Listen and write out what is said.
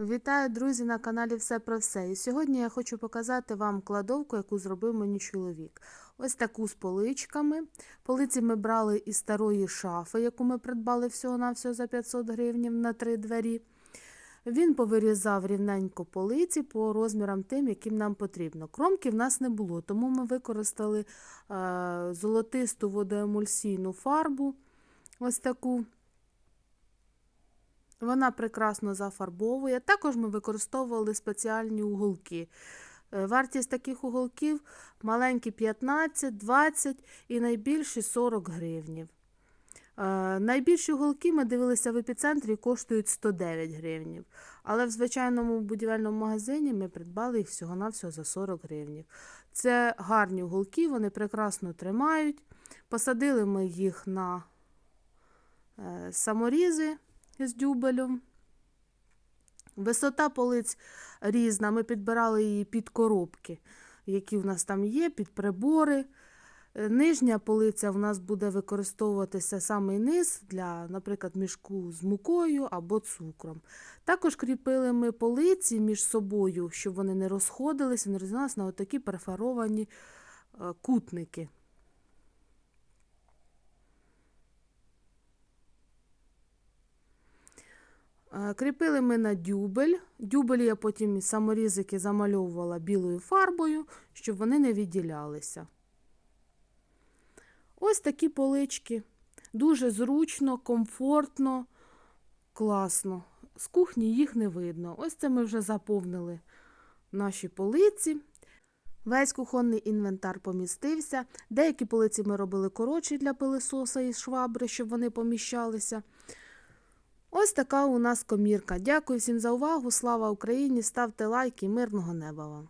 Вітаю, друзі, на каналі Все про все. І сьогодні я хочу показати вам кладовку, яку зробив мені чоловік. Ось таку з поличками. Полиці ми брали із старої шафи, яку ми придбали всього-навсього за 500 гривень на три двері. Він повирізав рівненько полиці по розмірам тим, яким нам потрібно. Кромки в нас не було, тому ми використали е, золотисту водоемульсійну фарбу. Ось таку. Вона прекрасно зафарбовує. Також ми використовували спеціальні уголки. Е, Вартість таких уголків маленькі 15, 20 і найбільші 40 гривнів. Е, Найбільші уголки ми дивилися в епіцентрі коштують 109 гривнів. Але в звичайному будівельному магазині ми придбали їх всього-навсього за 40 гривнів. Це гарні уголки, вони прекрасно тримають. Посадили ми їх на е, саморізи з дюбелем. Висота полиць різна. Ми підбирали її під коробки, які в нас там є, під прибори. Е, Нижня полиця в нас буде використовуватися самий низ для, наприклад, мішку з мукою або цукром. Також кріпили ми полиці між собою, щоб вони не розходилися, не розділилися на отакі перфоровані е, кутники. Кріпили ми на дюбель. Дюбель я потім саморізики замальовувала білою фарбою, щоб вони не відділялися. Ось такі полички. Дуже зручно, комфортно, класно. З кухні їх не видно. Ось це ми вже заповнили наші полиці. Весь кухонний інвентар помістився. Деякі полиці ми робили коротші для пилисоса і швабри, щоб вони поміщалися. Ось така у нас комірка. Дякую всім за увагу. Слава Україні! Ставте лайки, мирного неба вам!